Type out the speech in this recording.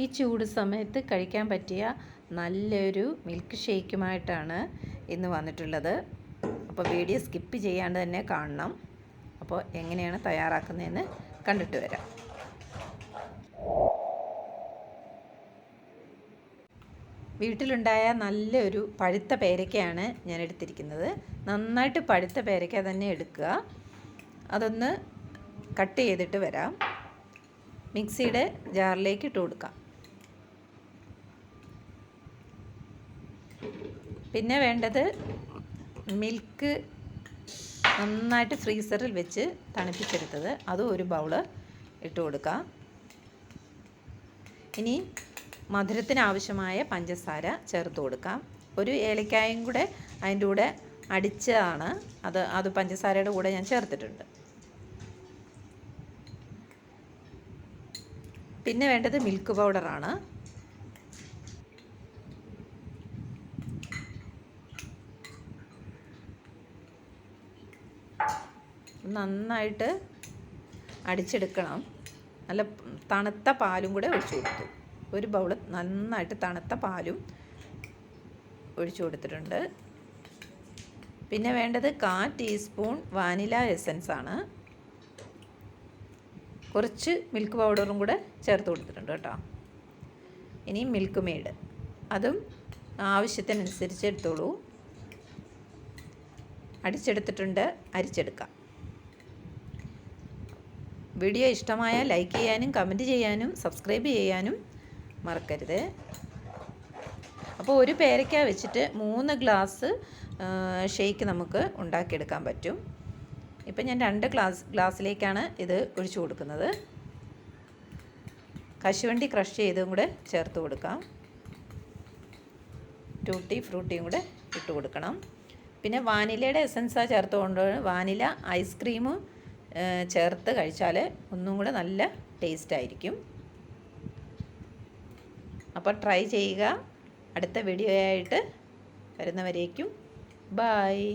ഈ ചൂട് സമയത്ത് കഴിക്കാൻ പറ്റിയ നല്ലൊരു മിൽക്ക് ഷേക്കുമായിട്ടാണ് ഇന്ന് വന്നിട്ടുള്ളത്. അപ്പോൾ വീഡിയോ സ്കിപ്പ് ചെയ്യാണ്ട് തന്നെ കാണണം. അപ്പോൾ എങ്ങനെയാണ് തയ്യാറാക്കുന്നതെന്ന് കണ്ടിട്ട് വരാം. വീട്ടിലുണ്ടായ നല്ലൊരു പഴുത്ത പേരക്കയാണ് ഞാൻ എടുത്തിരിക്കുന്നത്. നന്നായിട്ട് പഴുത്ത പേരക്ക തന്നെ എടുക്കുക. അതൊന്ന് കട്ട് ചെയ്തിട്ട് വരാം. മിക്സിയുടെ ജാറിലേക്ക് ഇട്ട് കൊടുക്കാം. പിന്നെ വേണ്ടത് മിൽക്ക് നന്നായിട്ട് ഫ്രീസറിൽ വെച്ച് തണുപ്പിച്ചെടുത്തത്. അതും ഒരു ബൗൾ ഇട്ട് കൊടുക്കാം. ഇനി മധുരത്തിനാവശ്യമായ പഞ്ചസാര ചേർത്ത് കൊടുക്കാം. ഒരു ഏലക്കായും കൂടെ അതിന്റെ കൂടെ അടിച്ചതാണ്. അത് അത് പഞ്ചസാരയുടെ കൂടെ ഞാൻ ചേർത്തിട്ടുണ്ട്. പിന്നെ വേണ്ടത് മിൽക്ക് പൗഡറാണ്. നന്നായിട്ട് അടിച്ചെടുക്കണം. നല്ല തണുത്ത പാലും കൂടെ ഒഴിച്ചു കൊടുത്തു. ഒരു ബൗൾ നന്നായിട്ട് തണുത്ത പാലും ഒഴിച്ചു കൊടുത്തിട്ടുണ്ട്. പിന്നെ വേണ്ടത് കാ ടീസ്പൂൺ വാനില എസൻസ് ആണ്. കുറച്ച് മിൽക്ക് പൗഡറും കൂടെ ചേർത്ത് കൊടുത്തിട്ടുണ്ട് കേട്ടോ. ഇനി മിൽക്ക് മെയ്ഡ് അതും ആവശ്യത്തിനനുസരിച്ച് എടുത്തോളൂ. അടിച്ചെടുത്തിട്ടുണ്ട് അരിച്ചെടുക്കാം. വീഡിയോ ഇഷ്ടമായാൽ ലൈക്ക് ചെയ്യാനും കമന്റ് ചെയ്യാനും സബ്സ്ക്രൈബ് ചെയ്യാനും മറക്കരുത്. അപ്പോൾ ഒരു പേരയ്ക്ക വെച്ചിട്ട് മൂന്ന് ഗ്ലാസ് ഷേക്ക് നമുക്ക് ഉണ്ടാക്കിയെടുക്കാൻ പറ്റും. ഇപ്പം ഞാൻ രണ്ട് ഗ്ലാസ് ഗ്ലാസ്സിലേക്കാണ് ഇത് ഒഴിച്ചു കൊടുക്കുന്നത്. കശുവണ്ടി ക്രഷ് ചെയ്തും കൂടെ ചേർത്ത് കൊടുക്കാം. ടൂട്ടി ഫ്രൂട്ടിയും കൂടെ ഇട്ട് കൊടുക്കണം. പിന്നെ വാനിലയുടെ എസൻസാണ് ചേർത്തുകൊണ്ട് വാനില ഐസ്ക്രീമും ചേർത്ത് കഴിച്ചാൽ ഒന്നും കൂടെ നല്ല ടേസ്റ്റ് ആയിരിക്കും. അപ്പോൾ ട്രൈ ചെയ്യുക. അടുത്ത വീഡിയോ ആയിട്ട് വരുന്നവരേക്കും. ബായ്